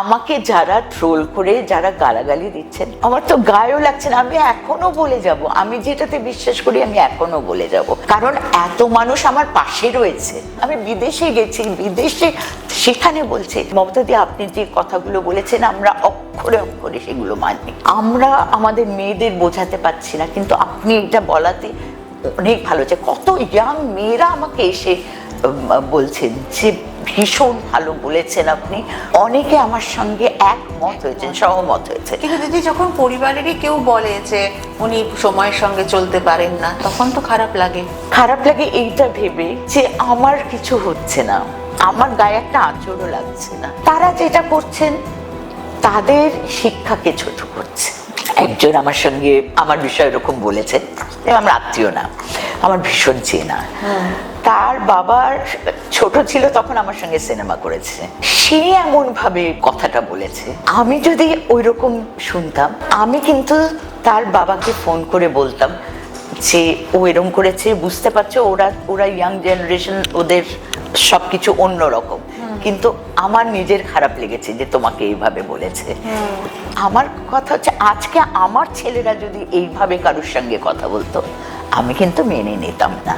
আমাকে যারা ট্রোল করে, যারা গালাগালি দিচ্ছেন, আমার তো গায়েও লাগছে না, আমি এখনও বলে যাব। আমি যেটাতে বিশ্বাস করি, আমি এখনও বলে যাব। কারণ এত মানুষ আমার পাশে রয়েছে। আমি বিদেশে গেছি, বিদেশে সেখানে বলছে মমতা দি আপনি যে কথাগুলো বলেছেন, আমরা অক্ষরে অক্ষরে সেগুলো মানি। আমরা আমাদের মেয়েদের বোঝাতে পারছি না, কিন্তু আপনি এটা বলাতে অনেক ভালো যে কত ইয়াং মেয়েরা আমাকে এসে বলছেন যে ভীষণ ভালো বলেছেন আপনি। অনেকে আমার সঙ্গে একমত হয়েছেন সহমত হয়েছে কিন্তু দিদি যখন পরিবারেরই কেউ বলে যে উনি সময়ের সঙ্গে চলতে পারেন না তখন তো খারাপ লাগে। খারাপ লাগে এইটা ভেবে যে আমার কিছু হচ্ছে না। আমার গায়ে একটা আঁচড়ও লাগছে না। তারা যেটা করছেন তাদের শিক্ষাকে ছোট করছে। একজন আমার সঙ্গে আমার বিষয় এরকম বলেছেন আমার আত্মীয় না। আমার ভীষণ চেনা। তার বাবার ছোট ছিল তখন আমার সঙ্গে সিনেমা করেছে। সে এমন ভাবে কথাটা বলেছে। আমি যদি ওই রকম শুনতাম আমি কিন্তু তার বাবাকে ফোন করে বলতাম যে ও এরম করেছে বুঝতে পারছ? ওরা ওরা ইয়াং জেনারেশন ওদের সবকিছু অন্যরকম। কিন্তু আমার নিজের খারাপ লেগেছে যে তোমাকে এইভাবে বলেছে। আমার কথা হচ্ছে আজকে আমার ছেলেরা যদি এইভাবে কারোর সঙ্গে কথা বলতো আমি কিন্তু মেনে নিতাম না।